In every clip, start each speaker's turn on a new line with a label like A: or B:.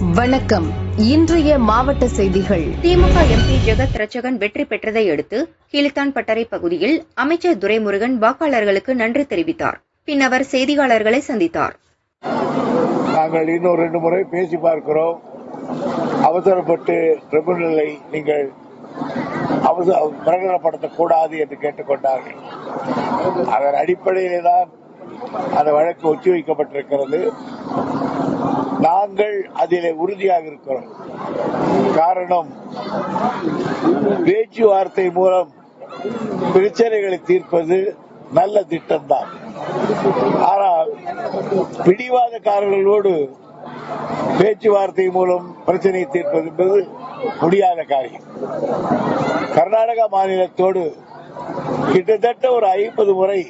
A: வணக்கம். இன்றைய மாவட்ட செய்திகள்.
B: திமுக எம்பி ஜெகத் ரச்சகன் வெற்றி பெற்றதை அடுத்து கீழ்தான் பட்டறை பகுதியில் அமைச்சர் துரைமுருகன் வாக்காளர்களுக்கு நன்றி தெரிவித்தார். பின் அவர் செய்தியாளர்களை சந்தித்தார்.
C: நாங்கள் இன்னும் ரெண்டு முறை பேசி பார்க்கிறோம். அவசரப்பட்டு ட்ரிபுனலை நீங்கள் அவசர பிரகடனப்படுத்தக்கூடாது என்று கேட்டுக்கொண்டார்கள். அதன் அடிப்படையிலே தான் அந்த வழக்கு ஒத்திவைக்கப்பட்டிருக்கிறது. நாங்கள் அதிலே உறுதியாக இருக்கிறோம். காரணம் பேச்சுவார்த்தை மூலம் பிரச்சனைகளை தீர்ப்பது நல்ல திட்டம்தான். ஆனால் பிடிவாதக்காரர்களோடு பேச்சுவார்த்தை மூலம் பிரச்சனையை தீர்ப்பது என்பது முடியாத காரியம். கர்நாடகா மாநிலத்தோடு கிட்டத்தட்ட ஒரு ஐம்பது முறை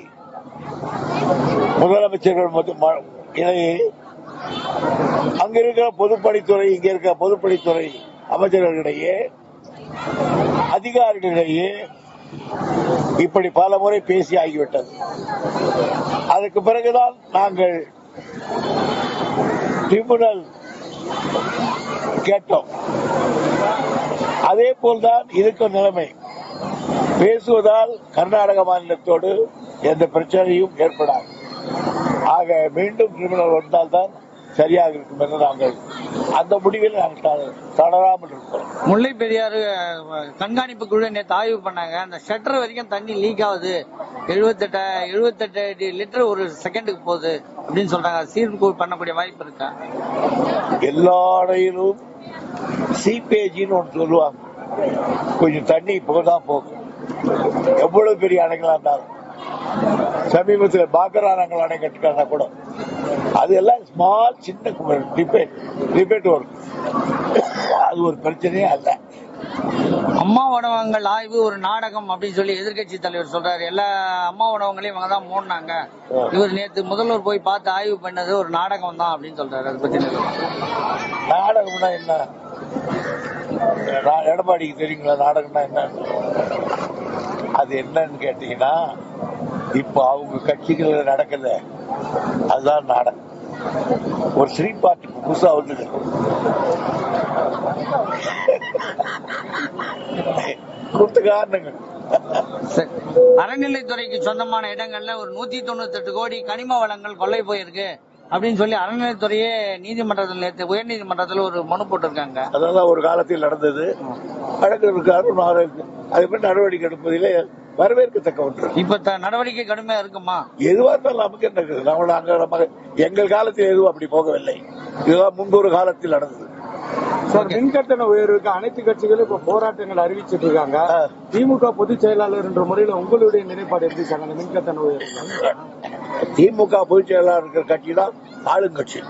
C: முதலமைச்சர்கள் மற்றும் அங்க இருக்கிற பொதுப்பணித்துறை இங்க இருக்கிற பொதுப்பணித்துறை அமைச்சர்களிடையே அதிகாரிகளிடையே இப்படி பல முறை பேசி ஆகிவிட்டது. அதுக்கு பிறகுதான் நாங்கள் ட்ரிபுனல் கேட்டோம். அதே போல்தான் இருக்கும் நிலைமை. பேசுவதால் கர்நாடக மாநிலத்தோடு எந்த பிரச்சனையும் ஏற்படாது. ஆக மீண்டும் ட்ரிபுனல் வந்தால்தான் சரியாக இருக்கும் என்று நாங்கள் அந்த முடிவில் நாங்கள் தளராமல் இருக்கிறோம்
D: முல்லை பெரியாறு கண்காணிப்பு குழு நேற்று ஆய்வு பண்ணாங்க. அந்த ஷட்டர் வரைக்கும் தண்ணி லீக் ஆகுது. எழுபத்தெட்டு எழுபத்தெட்டு லிட்டர் ஒரு செகண்டுக்கு போகுது அப்படின்னு சொல்றாங்க. சீர்கு பண்ணக்கூடிய வாய்ப்பு இருக்கா?
C: எல்லா அணையிலும் சீப்பேஜின்னு ஒன்று சொல்லுவாங்க. கொஞ்சம் தண்ணி போதான் போகும். எவ்வளவு பெரிய அணைகளா இருந்தாலும். சமீபத்தில் பாக்கரானங்கள் அணை கட்டுக்காங்க கூட. அது எல்லாம் ஸ்மால் சின்ன டிபேட் டிபேட் வரும் அது ஒரு பிரச்சனையே அல்ல.
D: அம்மா உணவகங்கள் ஆய்வு ஒரு நாடகம் அப்படின்னு சொல்லி எதிர்க்கட்சி தலைவர் சொல்றாரு. எல்லா அம்மா உணவகங்களையும் இவங்க தான் மூடினாங்க. இவர் நேத்து முதல்வர் போய் பார்த்து ஆய்வு பண்ணது ஒரு நாடகம் தான் அப்படின்னு சொல்றாரு. அதை பத்தி?
C: நாடகம்னா என்ன? எடப்பாடிக்கு தெரியுங்களா? நாடகம்னா என்ன? அது என்னன்னு கேட்டீங்கன்னா இப்ப அவங்க கட்சிகள் நடக்குது அதுதான் நாடகம். ஒரு ஸ்ரீ பார்ட்டி புதுசா வந்தது. கொடுத்து காரணங்கள்.
D: அறநிலைத்துறைக்கு சொந்தமான இடங்கள்ல ஒரு நூத்தி தொண்ணூத்தி எட்டு கோடி கனிம வளங்கள் கொள்ளை போயிருக்கு. அப்படின்னு சொல்லி அறநிலைத்துறையே நீதிமன்றத்தில் நேற்று உயர்நீதிமன்றத்தில் ஒரு மனு போட்டிருக்காங்க.
C: அதெல்லாம் ஒரு காலத்தில் நடந்தது. வழக்கு இருக்காரு அது மாதிரி நடவடிக்கை எடுப்பதிலே வரவேற்கத்தக்க ஒன்று.
D: இப்ப த- நடவடிக்கை கடுமையா இருக்குமா?
C: எதுவா இருந்தாலும் நமக்கு என்ன இருக்குது? நம்ம எங்கள் காலத்தில் எதுவும் அப்படி போகவில்லை. இதுதான் முன்பொரு காலத்தில் நடந்தது.
E: சார் மின்கட்டண உயர்வுக்கு அனைத்து கட்சிகளும் இப்ப போராட்டங்கள் அறிவிச்சிட்டு இருக்காங்க. திமுக பொதுச் செயலாளர் என்ற முறையில உங்களுடைய நிலைப்பாடு எப்படி சார்? அந்த மின்கட்டண உயர்வு.
C: திமுக பொதுச் செயலாளர் இருக்கிற கட்சி தான் ஆளுங்கட்சி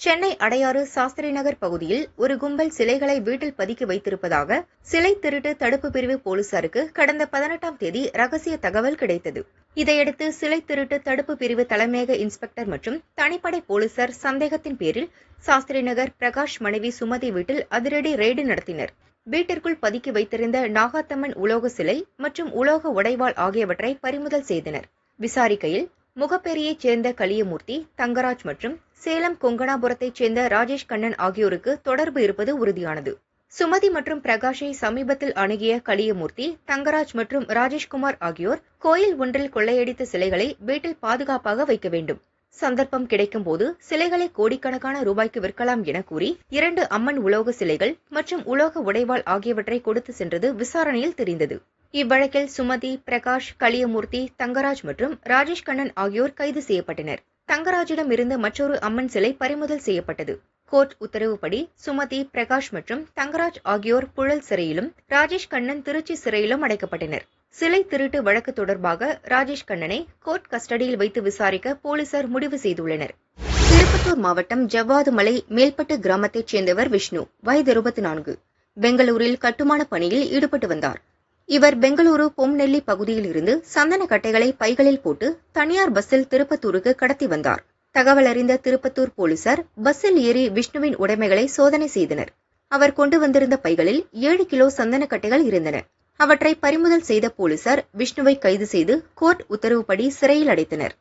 B: சென்னை அடையாறு சாஸ்திரி நகர் பகுதியில் ஒரு கும்பல் சிலைகளை வீட்டில் பதுக்கி வைத்திருப்பதாக சிலை திருட்டு தடுப்பு பிரிவு போலீசாருக்கு கடந்த பதினெட்டாம் தேதி ரகசிய தகவல் கிடைத்தது. இதையடுத்து சிலை திருட்டு தடுப்பு பிரிவு தலைமையக இன்ஸ்பெக்டர் மற்றும் தனிப்படை போலீசார் சந்தேகத்தின் பேரில் சாஸ்திரி நகர் பிரகாஷ் மனைவி சுமதி வீட்டில் அதிரடி ரெய்டு நடத்தினர். வீட்டிற்குள் பதுக்கி வைத்திருந்த நாகாத்தம்மன் உலோக சிலை மற்றும் உலோக உடைவாள் ஆகியவற்றை பறிமுதல் செய்தனர். விசாரிக்கையில் முகப்பேரியைச் சேர்ந்த கலியமூர்த்தி தங்கராஜ் மற்றும் சேலம் கொங்கணாபுரத்தைச் சேர்ந்த ராஜேஷ் கண்ணன் ஆகியோருக்கு தொடர்பு இருப்பது உறுதியானது. சுமதி மற்றும் பிரகாஷை சமீபத்தில் அணுகிய கலியமூர்த்தி தங்கராஜ் மற்றும் ராஜேஷ்குமார் ஆகியோர் கோயில் ஒன்றில் கொள்ளையடித்த சிலைகளை வீட்டில் பாதுகாப்பாக வைக்க வேண்டும். சந்தர்ப்பம் கிடைக்கும்போது சிலைகளை கோடிக்கணக்கான ரூபாய்க்கு விற்கலாம் என கூறி இரண்டு அம்மன் உலோக சிலைகள் மற்றும் உலோக உடைவாள் ஆகியவற்றை கொடுத்து சென்றது விசாரணையில் தெரிந்தது. இவ்வழக்கில் சுமதி பிரகாஷ் கலியமூர்த்தி தங்கராஜ் மற்றும் ராஜேஷ் கண்ணன் ஆகியோர் கைது செய்யப்பட்டனர். தங்கராஜிடம் இருந்து மற்றொரு அம்மன் சிலை பறிமுதல் செய்யப்பட்டது. கோர்ட் உத்தரவுப்படி சுமதி பிரகாஷ் மற்றும் தங்கராஜ் ஆகியோர் புழல் சிறையிலும் ராஜேஷ் கண்ணன் திருச்சி சிறையிலும் அடைக்கப்பட்டனர். சிலை திருட்டு வழக்கு தொடர்பாக ராஜேஷ் கண்ணனை கோர்ட் கஸ்டடியில் வைத்து விசாரிக்க போலீசார் முடிவு செய்துள்ளனர். திருப்பத்தூர் மாவட்டம் ஜவ்வாதுமலை மேல்பட்டு கிராமத்தைச் சேர்ந்தவர் விஷ்ணு வயது இருபத்தி நான்கு. பெங்களூரில் கட்டுமான பணியில் ஈடுபட்டு வந்தார். இவர் பெங்களூரு பொம்நெல்லி பகுதியில் இருந்து சந்தன கட்டைகளை பைகளில் போட்டு தனியார் பஸ்ஸில் திருப்பத்தூருக்கு கடத்தி வந்தார். தகவல் அறிந்த திருப்பத்தூர் போலீசார் பஸ்ஸில் ஏறி விஷ்ணுவின் உடைமைகளை சோதனை செய்தனர். அவர் கொண்டு வந்திருந்த பைகளில் ஏழு கிலோ சந்தன கட்டைகள் இருந்தன. அவற்றை பறிமுதல் செய்த போலீசார் விஷ்ணுவை கைது செய்து கோர்ட் உத்தரவுப்படி சிறையில் அடைத்தனர்.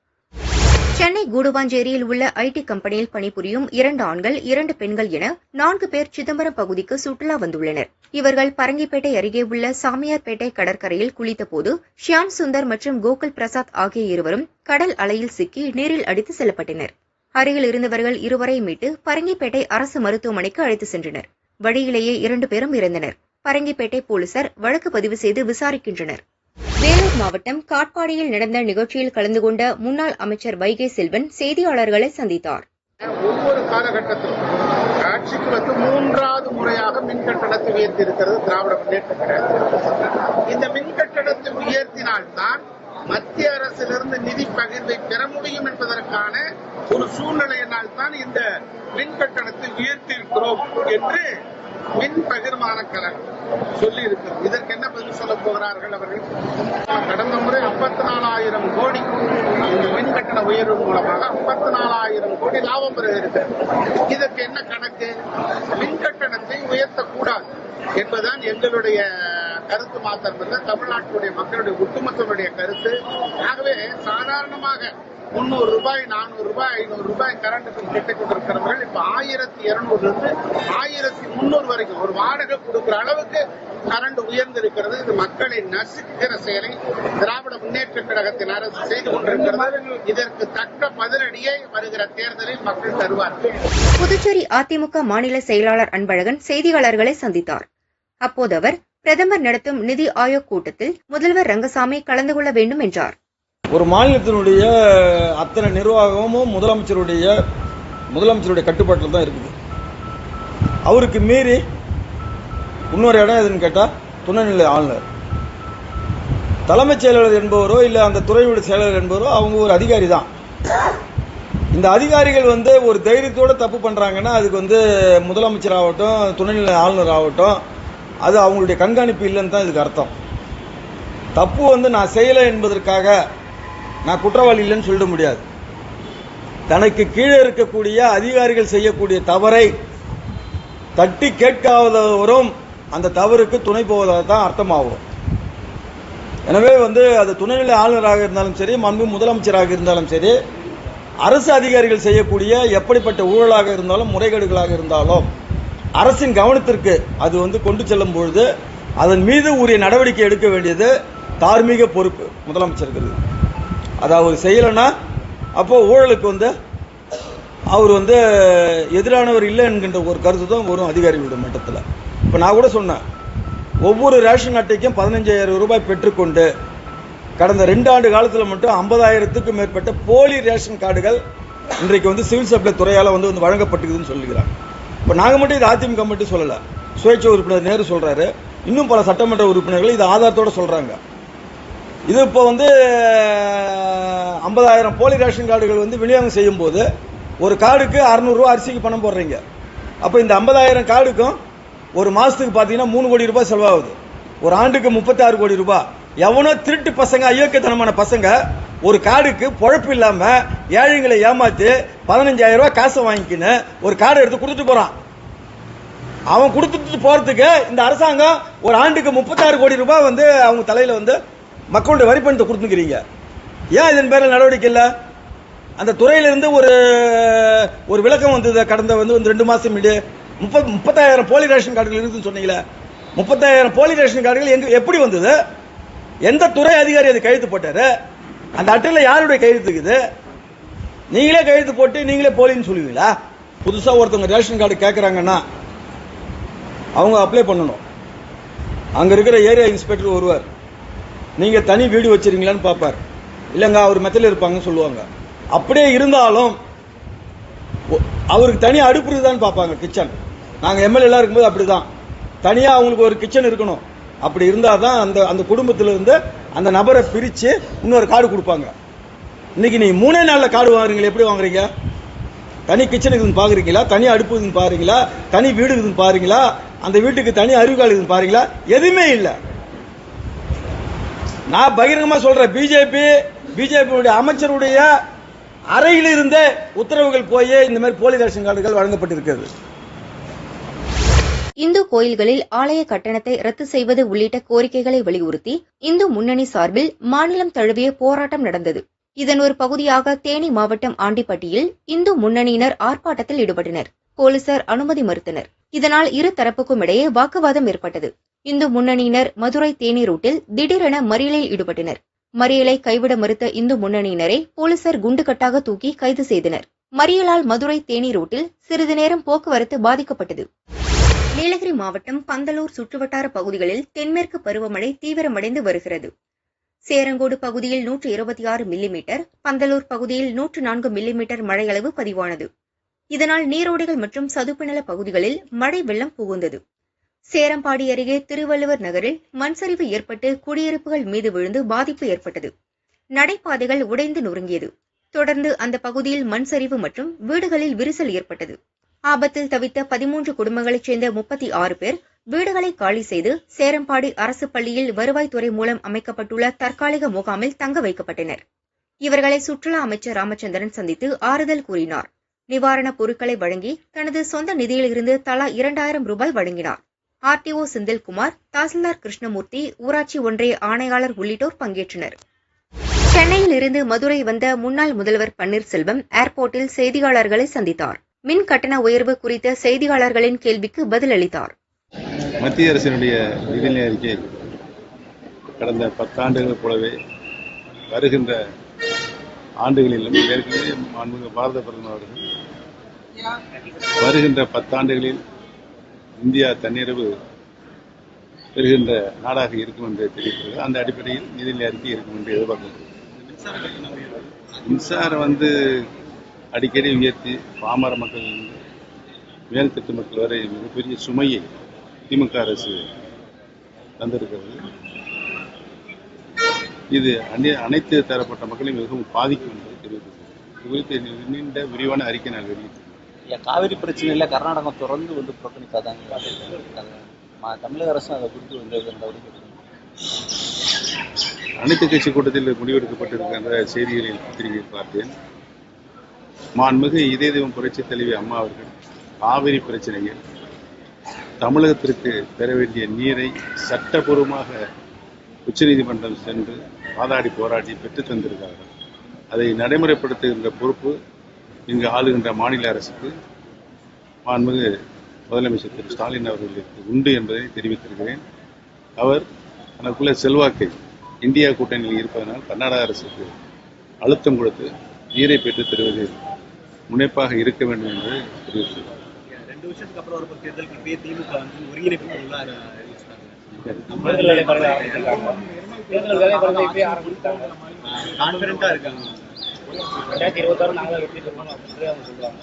B: சென்னை கூடுவாஞ்சேரியில் உள்ள ஐடி கம்பெனியில் பணிபுரியும் இரண்டு ஆண்கள் இரண்டு பெண்கள் என நான்கு பேர் சிதம்பரம் பகுதிக்கு சுற்றுலா வந்துள்ளனர். இவர்கள் பரங்கிப்பேட்டை அருகே உள்ள சாமியார்பேட்டை கடற்கரையில் குளித்தபோது ஷியாம் சுந்தர் மற்றும் கோகுல் பிரசாத் ஆகிய இருவரும் கடல் அலையில் சிக்கி நீரில் அடித்து செல்லப்பட்டனர். அருகில் இருந்தவர்கள் இருவரை மீட்டு பரங்கிப்பேட்டை அரசு மருத்துவமனைக்கு அழைத்து சென்றனர். வழியிலேயே இரண்டு பேரும் இறந்தனர். பரங்கிப்பேட்டை போலீசார் வழக்கு பதிவு செய்து விசாரிக்கின்றனர். வேலூர் மாவட்டம் காட்பாடியில் நடந்த நிகழ்ச்சியில் கலந்து கொண்ட முன்னாள் அமைச்சர் வைகை செல்வன் செய்தியாளர்களை சந்தித்தார்.
F: ஒவ்வொரு காலகட்டத்திலும் ஆட்சிக்கு வந்து மூன்றாவது முறையாக மின் கட்டணத்தை உயர்த்தியிருக்கிறது திராவிட முன்னேற்ற கழகம் இந்த மின் கட்டணத்தை உயர்த்தினால்தான் மத்திய அரசிலிருந்து நிதி பகிர்வை பெற முடியும் என்பதற்கான ஒரு சூழ்நிலையினால் தான் இந்த மின் கட்டணத்தை உயர்த்தியிருக்கிறோம் என்று மின் பகிர்மான கலன் சொல்லி இருக்கிறது இதற்கு என்ன பதில் சொல்ல போகிறார்கள் அவர்கள்? கடந்த முறை ஐம்பத்தி நாலாயிரம் கோடி இந்த மின் கட்டண உயர்வு மூலமாக ஐம்பத்தி நாலாயிரம் கோடி லாபம் பெற இருக்கிறது இதற்கு என்ன கணக்கு? மின் கட்டணத்தை உயர்த்தக்கூடாது என்பதுதான் எங்களுடைய கருத்து மாத்திரம் தமிழ்நாட்டுடைய மக்களுடைய ஒட்டுமொத்தனுடைய கருத்து. ஆகவே சாதாரணமாக முன்னூறு ரூபாய் நானூறு ரூபாய் ஐநூறு ரூபாய் கரண்ட் பில் கட்டிக் கொண்டிருக்கிறவர்கள் இப்ப ஆயிரத்தி இருநூறுல இருந்து ஆயிரத்தி முன்னூறு வரைக்கும் ஒரு வாடகை கொடுக்கிற அளவுக்கு கரண்ட் உயர்ந்திருக்கிறது. இது மக்களை நசுக்கிற செயலை திராவிட முன்னேற்ற கழகத்தின் அரசு செய்து கொண்டிருக்கிறது. இதற்கு தக்க பதிலடியை வருகிற தேர்தலில் மக்கள் தருவார்கள்
B: புதுச்சேரி அதிமுக மாநில செயலாளர் அன்பழகன் செய்தியாளர்களை சந்தித்தார். அப்போது அவர் பிரதமர் நடத்தும் நிதி ஆயோக் கூட்டத்தில் முதல்வர் ரங்கசாமி கலந்து கொள்ள வேண்டும் என்றார்.
G: ஒரு மாநிலத்தினுடைய அத்தனை நிர்வாகமும் முதலமைச்சருடைய முதலமைச்சருடைய கட்டுப்பாட்டில் தான் இருக்குது. அவருக்கு மீறி இன்னொரு இடம் எதுன்னு கேட்டால் துணைநிலை ஆளுநர். தலைமைச் செயலாளர் என்பவரோ இல்லை அந்த துறையுடைய செயலாளர் என்பவரோ அவங்க ஒரு அதிகாரி தான். இந்த அதிகாரிகள் வந்து ஒரு தைரியத்தோடு தப்பு பண்ணுறாங்கன்னா அதுக்கு வந்து முதலமைச்சர் ஆகட்டும் துணைநிலை ஆளுநர் ஆகட்டும் அது அவங்களுடைய கண்காணிப்பு இல்லைன்னு தான் இதுக்கு அர்த்தம். தப்பு வந்து நான் செய்யலை என்பதற்காக நான் குற்றவாளி இல்லைன்னு சொல்லிட முடியாது. தனக்கு கீழே இருக்கக்கூடிய அதிகாரிகள் செய்யக்கூடிய தவறை தட்டி கேட்காதவரும் அந்த தவறுக்கு துணை போவதாக தான் அர்த்தமாகும். எனவே வந்து அது துணைநிலை ஆளுநராக இருந்தாலும் சரி மண்பு முதலமைச்சராக இருந்தாலும் சரி அரசு அதிகாரிகள் செய்யக்கூடிய எப்படிப்பட்ட ஊழலாக இருந்தாலும் முறைகேடுகளாக இருந்தாலும் அரசின் கவனத்திற்கு அது வந்து கொண்டு செல்லும் பொழுது அதன் மீது உரிய நடவடிக்கை எடுக்க வேண்டியது தார்மீக பொறுப்பு முதலமைச்சர்கள். அதை அவர் செய்யலைன்னா அப்போது ஊழலுக்கு வந்து அவர் வந்து எதிரானவர் இல்லை என்கின்ற ஒரு கருத்து தான் வரும் அதிகாரிகளுடைய மட்டத்தில். இப்போ நான் கூட சொன்னேன் ஒவ்வொரு ரேஷன் அட்டைக்கும் பதினஞ்சாயிரம் ரூபாய் பெற்றுக்கொண்டு கடந்த ரெண்டு ஆண்டு காலத்தில் மட்டும் ஐம்பதாயிரத்துக்கும் மேற்பட்ட போலி ரேஷன் கார்டுகள் இன்றைக்கு வந்து சிவில் சப்ளை துறையால் வந்து வந்து வழங்கப்பட்டுக்குதுன்னு சொல்லுகிறாங்க இப்போ நாங்கள் மட்டும் இது அதிமுக மட்டும் சொல்லலை சுயேட்சை உறுப்பினர் நேரு சொல்கிறாரு இன்னும் பல சட்டமன்ற உறுப்பினர்கள் இது ஆதாரத்தோட சொல்கிறாங்க இது இப்போ வந்து ஐம்பதாயிரம் போலி ரேஷன் கார்டுகள் வந்து விநியோகம் செய்யும் போது ஒரு கார்டுக்கு அறநூறுரூவா அரிசிக்கு பணம் போடுறீங்க. அப்போ இந்த ஐம்பதாயிரம் கார்டுக்கும் ஒரு மாதத்துக்கு பார்த்தீங்கன்னா மூணு கோடி ரூபாய் செலவாகுது. ஒரு ஆண்டுக்கு முப்பத்தாறு கோடி ரூபாய். எவனோ திருட்டு பசங்க அயோக்கியத்தனமான பசங்க ஒரு கார்டுக்கு பொழப்பு இல்லாமல் ஏழைங்களை ஏமாற்றி பதினஞ்சாயிரம் ரூபாய் காசை வாங்கிக்கின்னு ஒரு கார்டு எடுத்து கொடுத்துட்டு போகிறான் அவன் கொடுத்துட்டு போகிறதுக்கு இந்த அரசாங்கம் ஒரு ஆண்டுக்கு முப்பத்தாறு கோடி ரூபாய் வந்து அவங்க தலையில் வந்து மக்களுடைய வரி பணத்தை கொடுத்துக்கிறீங்க. ஏன் இதன் பேரில் நடவடிக்கை இல்லை? அந்த துறையிலிருந்து ஒரு ஒரு விளக்கம் வந்தது. கடந்த வந்து வந்து ரெண்டு மாதம் முன்னாடி முப்பத் முப்பத்தாயிரம் போலி ரேஷன் கார்டுகள் இருக்குதுன்னு சொன்னீங்களே. முப்பத்தாயிரம் போலி ரேஷன் கார்டுகள் எங்கே எப்படி வந்தது? எந்த துறை அதிகாரி அது கையெழுத்து போட்டார்? அந்த அட்டையில் யாருடைய கையெழுத்து இருக்குது? நீங்களே கையெழுத்து போட்டு நீங்களே போலின்னு சொல்லுவீங்களா? புதுசாக ஒருத்தவங்க ரேஷன் கார்டு கேட்குறாங்கன்னா அவங்க அப்ளை பண்ணணும். அங்கே இருக்கிற ஏரியா இன்ஸ்பெக்டர் வருவார் நீங்கள் தனி வீடு வச்சுருங்களான்னு பார்ப்பார். இல்லைங்க அவர் மெத்தல இருப்பாங்கன்னு சொல்லுவாங்க. அப்படியே இருந்தாலும் அவருக்கு தனி அடுப்பு இருக்குதான்னு பார்ப்பாங்க கிச்சன் நாங்கள் எம்எல்ஏலாம் இருக்கும்போது இருக்கும்போது அப்படிதான். தனியாக அவங்களுக்கு ஒரு கிச்சன் இருக்கணும். அப்படி இருந்தால் தான் அந்த அந்த குடும்பத்திலேருந்து அந்த நபரை பிரித்து இன்னொரு கார்டு கொடுப்பாங்க. இன்னைக்கு நீங்கள் மூணே நாளில் கார்டு வாங்குறீங்களா எப்படி வாங்குறீங்க? தனி கிச்சன் இருக்குதுன்னு பார்க்குறீங்களா தனி அடுப்பு இருக்குதுன்னு பாருங்களா தனி வீடு இருக்குதுன்னு பாருங்களா அந்த வீட்டுக்கு தனி அறிவுகால் இருக்குதுன்னு பாருங்களா எதுவுமே இல்லை. நான் பகிரங்கமாக சொல்கிறேன் பிஜேபி பிஜேபியுடைய அமைச்சருடைய அறையிலிருந்தே உத்தரவுகள் போய் இந்த மாதிரி போலி ரேஷன் கார்டுகள் வழங்கப்பட்டிருக்கிறது.
B: இந்து கோயில்களில் ஆலய கட்டணத்தை ரத்து செய்வது உள்ளிட்ட கோரிக்கைகளை வலியுறுத்தி இந்து முன்னணி சார்பில் மாநிலம் தழுவிய போராட்டம் நடந்தது. இதன் ஒரு பகுதியாக தேனி மாவட்டம் ஆண்டிப்பட்டியில் இந்து முன்னணியினர் ஆர்ப்பாட்டத்தில் ஈடுபட்டனர். போலீசார் அனுமதி மறுத்தனர். இதனால் இரு தரப்புக்கும் இடையே வாக்குவாதம் ஏற்பட்டது. இந்து முன்னணியினர் மதுரை தேனி ரூட்டில் திடீரென மறியலில் ஈடுபட்டனர். மறியலை கைவிட மறுத்த இந்து முன்னணியினரை போலீசார் குண்டுகட்டாக தூக்கி கைது செய்தனர். மறியலால் மதுரை தேனி ரூட்டில் சிறிது நேரம் போக்குவரத்து பாதிக்கப்பட்டது. நீலகிரி மாவட்டம் பந்தலூர் சுற்றுவட்டார பகுதிகளில் தென்மேற்கு பருவமழை தீவிரமடைந்து வருகிறது. சேரங்கோடு பகுதியில் நூற்று இருபத்தி ஆறு மில்லிமீட்டர் பந்தலூர் பகுதியில் நூற்று நான்கு மில்லிமீட்டர் மழையளவு பதிவானது. இதனால் நீரோடைகள் மற்றும் சதுப்புநில பகுதிகளில் மழை வெள்ளம் புகுந்தது. சேரம்பாடி அருகே திருவள்ளுவர் நகரில் மண் சரிவு ஏற்பட்டு குடியிருப்புகள் மீது விழுந்து பாதிப்பு ஏற்பட்டது. நடைபாதைகள் உடைந்து நொறுங்கியது. தொடர்ந்து அந்த பகுதியில் மண் சரிவு மற்றும் வீடுகளில் விரிசல் ஏற்பட்டது. ஆபத்தில் தவித்த பதிமூன்று குடும்பங்களைச் சேர்ந்த முப்பத்தி ஆறு பேர் வீடுகளை காலி செய்து சேரம்பாடி அரசு பள்ளியில் வருவாய்த்துறை மூலம் அமைக்கப்பட்டுள்ள தற்காலிக முகாமில் தங்க வைக்கப்பட்டனர். இவர்களை சுற்றுலா அமைச்சர் ராமச்சந்திரன் சந்தித்து ஆறுதல் கூறினார். நிவாரணப் பொருட்களை வழங்கி தனது சொந்த நிதியிலிருந்து தலா இரண்டாயிரம் ரூபாய் வழங்கினார். ஆர்டிஓ செந்தில்குமார் தாசில்தார் கிருஷ்ணமூர்த்தி ஊராட்சி ஒன்றிய ஆணையாளர் உள்ளிட்டோர் பங்கேற்றனர். சென்னையில் இருந்து மதுரை வந்த முன்னாள் முதல்வர் பன்னீர்செல்வம் ஏர்போர்ட்டில் செய்தியாளர்களை சந்தித்தார். மின் கட்டண உயர்வு குறித்த செய்தியாளர்களின் கேள்விக்கு பதிலளித்தார்.
H: மத்திய அரசினுடைய நிதிநிலை அறிக்கை கடந்த பத்தாண்டுகள் போலவே வருகின்ற ஆண்டுகளிலும் ஏற்கனவே மாண்புமிகு பாரத பிரதமர் அவர்கள் வருகின்ற பத்தாண்டுகளில் இந்தியா தன்னிறைவு பெறுகின்ற நாடாக இருக்கும் என்று தெரிவிக்கிறது. அந்த அடிப்படையில் நிதிநிலை அறிக்கை இருக்கும் என்று எதிர்பார்க்கிறது மின்சாரம் வந்து அடிக்கடி உயர்த்தி பாமர மக்கள் மேல்தட்டு மக்கள் வரை மிகப்பெரிய சுமையை திமுக அரசு தந்திருக்கிறது. இது அனைத்து தரப்பட்ட மக்களையும் மிகவும் பாதிக்கும் என்பதை தெரிவித்திருக்கிறது இது குறித்து நீண்ட விரிவான அறிக்கை நான் வெளியிட்டேன்.
I: இல்ல காவிரி பிரச்சனையில் கர்நாடகம் தொடர்ந்து வந்து புறக்கணிக்காதாங்க தமிழக அரசு அதை குறித்து வந்து
H: அனைத்து கட்சி கூட்டத்தில் முடிவெடுக்கப்பட்டிருக்கின்ற செய்திகளில் பத்திரிகையில் பார்த்தேன். மாண்புமிகு இதே தெய்வம் புரட்சி தலைவி அம்மா அவர்கள் காவிரி பிரச்சனையில் தமிழகத்திற்கு பெற வேண்டிய நீரை சட்டபூர்வமாக உச்சநீதிமன்றம் சென்று வாதாடி போராடி பெற்றுத் தந்திருக்கிறார்கள். அதை நடைமுறைப்படுத்துகின்ற பொறுப்பு இங்கு ஆளுகின்ற மாநில அரசுக்கு மாண்புமிகு முதலமைச்சர் திரு ஸ்டாலின் அவர்களுக்கு உண்டு என்பதை தெரிவித்திருக்கிறேன். அவர் தனக்குள்ள செல்வாக்கை இந்தியா கூட்டணியில் இருப்பதனால் கர்நாடக அரசுக்கு அழுத்தம் கொடுத்து நீரை பெற்றுத் தருவதில் முனைப்பாக இருக்க வேண்டும் என்று தெரிவித்துள்ளார்
I: ரெண்டு வருஷத்துக்கு அப்புறம் ஒரு தேர்தலுக்கு இப்பயே திமுக வந்து ஒருங்கிணைப்பு உள்ளார கான்பிடண்டா இருக்காங்க. ரெண்டாயிரத்தி இருபத்தாறு நாங்க எப்படி சொல்லணும் அப்படின்னு அவங்க சொல்றாங்க.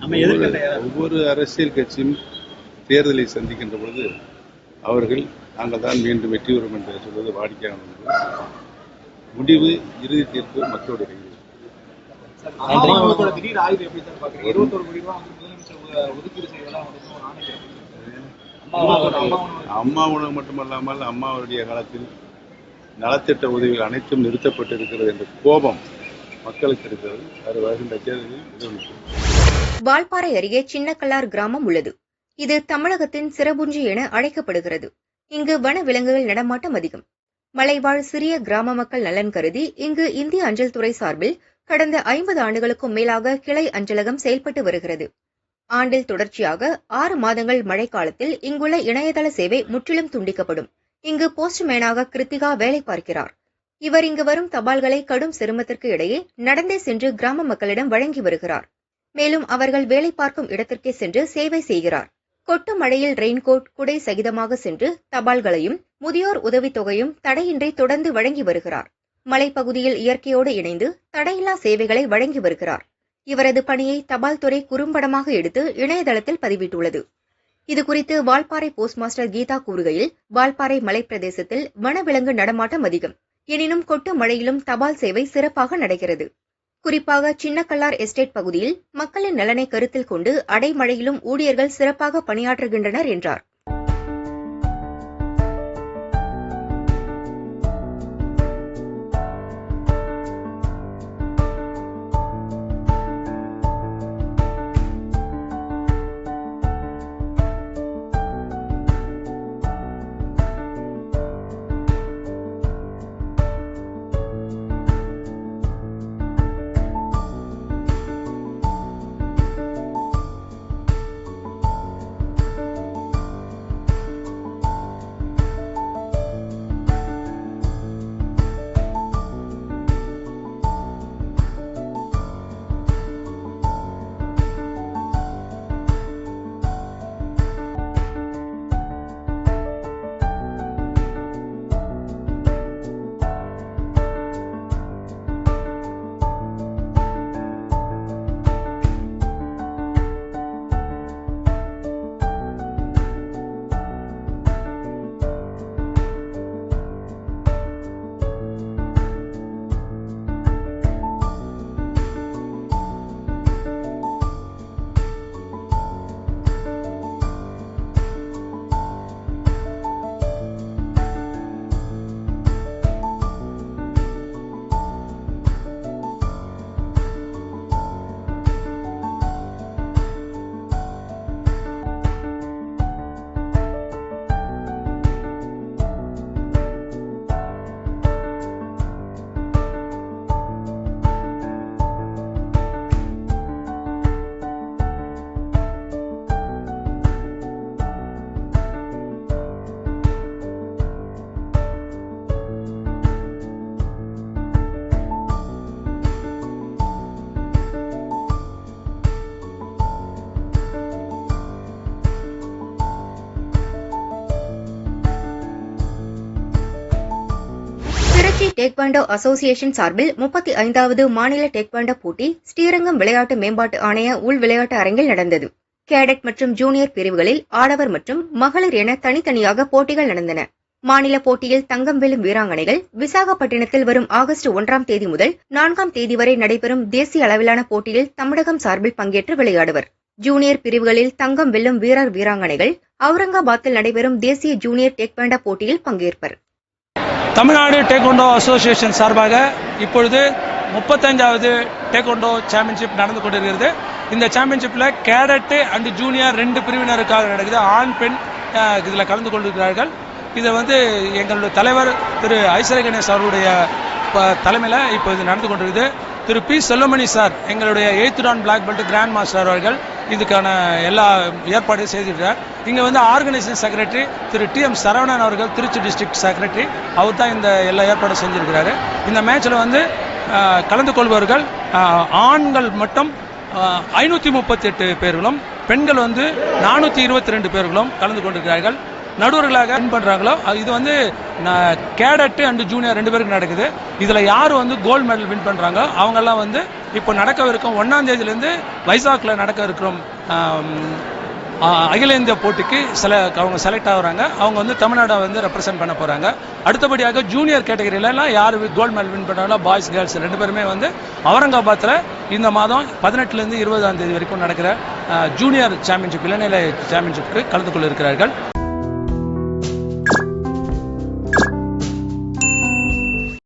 I: நம்ம எதிர்கட்டையா
H: ஒவ்வொரு அரசியல் கட்சியும் தேர்தலை சந்திக்கின்ற பொழுது அவர்கள் நாங்கள் தான் மீண்டும் வெற்றி பெறும் என்று சொல்வது வாடிக்கையான ஒன்று. முடிவு இறுதி தீர்ப்பு மக்களுடைய கையில் அம்மா உணவு மட்டுமல்லாமல் அம்மாவுடைய காலத்தில் நலத்திட்ட உதவிகள் அனைத்தும் நிறுத்தப்பட்டிருக்கிறது என்ற கோபம் மக்களுக்கு இருக்கிறது. அது வருகின்ற தேர்தலில்
B: வால்பாறை அருகே சின்னக்கல்லார் கிராமம் உள்ளது. இது தமிழகத்தின் சிறபுஞ்சி என அழைக்கப்படுகிறது. இங்கு வன விலங்குகள் நடமாட்டம் அதிகம். மலைவாழ் சிறிய கிராம மக்கள் நலன் கருதி இங்கு இந்திய அஞ்சல் துறை சார்பில் கடந்த ஐம்பது ஆண்டுகளுக்கும் மேலாக கிளை அஞ்சலகம் செயல்பட்டு வருகிறது. ஆண்டில் தொடர்ச்சியாக ஆறு மாதங்கள் மழைக்காலத்தில் இங்குள்ள இணையதள சேவை முற்றிலும் துண்டிக்கப்படும். இங்கு போஸ்ட்மேனாக கிருத்திகா வேலை பார்க்கிறார். இவர் இங்கு வரும் தபால்களை கடும் சிரமத்திற்கு இடையே நடந்தே சென்று கிராம மக்களிடம் வழங்கி வருகிறார். மேலும் அவர்கள் வேலை பார்க்கும் இடத்திற்கே சென்று சேவை செய்கிறார். கொட்டு மழையில் ரெயின்கோட் குடை சகிதமாக சென்று தபால்களையும் முதியோர் உதவித்தொகையும் தடையின்றி தொடர்ந்து வழங்கி வருகிறார். மலைப்பகுதியில் இயற்கையோடு இணைந்து தடையில்லா சேவைகளை வழங்கி வருகிறார். இவரது பணியை தபால் துறை குறும்படமாக எடுத்து இணையதளத்தில் பதிவிட்டுள்ளது. இதுகுறித்து வால்பாறை போஸ்ட் மாஸ்டர் கீதா கூறுகையில் வால்பாறை மலைப்பிரதேசத்தில் வனவிலங்கு நடமாட்டம் அதிகம். எனினும் கொட்டு மழையிலும் தபால் சேவை சிறப்பாக நடக்கிறது. குறிப்பாக சின்னக்கல்லார் எஸ்டேட் பகுதியில் மக்களின் நலனை கருத்தில் கொண்டு அடைமழையிலும் ஊழியர்கள் சிறப்பாக பணியாற்றுகின்றனர் என்றார். டேக்வாண்டோ அசோசியேஷன் சார்பில் முப்பத்தி ஐந்தாவது மாநில டேக்வாண்டோ போட்டி ஸ்ரீரங்கம் விளையாட்டு மேம்பாட்டு ஆணைய உள் விளையாட்டு அரங்கில் நடந்தது. கேடட் மற்றும் ஜூனியர் பிரிவுகளில் ஆடவர் மற்றும் மகளிர் என தனித்தனியாக போட்டிகள் நடந்தன. மாநில போட்டியில் தங்கம் வெல்லும் வீராங்கனைகள் விசாகப்பட்டினத்தில் வரும் ஆகஸ்ட் ஒன்றாம் தேதி முதல் நான்காம் தேதி வரை நடைபெறும் தேசிய அளவிலான போட்டியில் தமிழகம் சார்பில் பங்கேற்று விளையாடுவர். ஜூனியர் பிரிவுகளில் தங்கம் வெல்லும் வீரர் வீராங்கனைகள் அவுரங்காபாத்தில் நடைபெறும் தேசிய ஜூனியர் டேக்வாண்டோ போட்டியில் பங்கேற்பர்.
J: தமிழ்நாடு டேக்வாண்டோ அசோசியேஷன் சார்பாக இப்பொழுது முப்பத்தஞ்சாவது டேக்வாண்டோ சாம்பியன்ஷிப் நடந்து கொண்டிருக்கிறது. இந்த சாம்பியன்ஷிப்பில் கேடட்டு அண்ட் ஜூனியர் ரெண்டு பிரிவினருக்காக நடக்குது. ஆண் பெண் இதில் கலந்து கொண்டிருக்கிறார்கள். இதை வந்து எங்களுடைய தலைவர் திரு ஐஸ்வர்ய கணேஷ் அவருடைய தலைமையில் இப்போ இது நடந்து கொண்டிருக்குது. திரு பி செல்லமணி சார் எங்களுடைய eight dan black belt grand master அவர்கள் இதுக்கான எல்லா ஏற்பாடையும் செய்திருக்கிறார். இங்கே வந்து organisation secretary Thiru T M Saravanan அவர்கள் திருச்சி டிஸ்ட்ரிக்ட் செக்ரட்டரி அவர் தான் இந்த எல்லா ஏற்பாடும் செஞ்சுருக்கிறாரு. இந்த மேட்ச்சில் வந்து கலந்து கொள்பவர்கள் ஆண்கள் மட்டும் ஐநூற்றி முப்பத்தி எட்டு பேர்களும் பெண்கள் வந்து நானூற்றி இருபத்தி ரெண்டு பேர்களும் கலந்து கொண்டிருக்கிறார்கள். நடுவர்களாக வின் பண்றாங்களோ இது வந்து கேடட்டு அண்ட் ஜூனியர் ரெண்டு பேருக்கு நடக்குது. இதுல யார் வந்து கோல்டு மெடல் வின் பண்றாங்க அவங்க எல்லாம் வந்து இப்போ நடக்கவிருக்கும் ஒன்னாம் தேதியில இருந்து வைசாக்ல நடக்க இருக்கிறோம் அகில இந்திய போட்டிக்கு சில அவங்க செலக்ட் ஆகுறாங்க. அவங்க வந்து தமிழ்நாடை வந்து ரெப்ரசென்ட் பண்ண போறாங்க. அடுத்தபடியாக ஜூனியர் கேட்டகரியிலலாம் யார் கோல்டு மெடல் வின் பண்ணுறாங்களோ பாய்ஸ் கேர்ள்ஸ் ரெண்டு பேருமே வந்து அவுரங்காபாத்தில் இந்த மாதம் பதினெட்டுலேருந்து இருபதாம் தேதி வரைக்கும் நடக்கிற ஜூனியர் சாம்பியன்ஷிப் இளநிலை சாம்பியன்ஷிப்புக்கு கலந்து கொள்ள இருக்கிறார்கள்.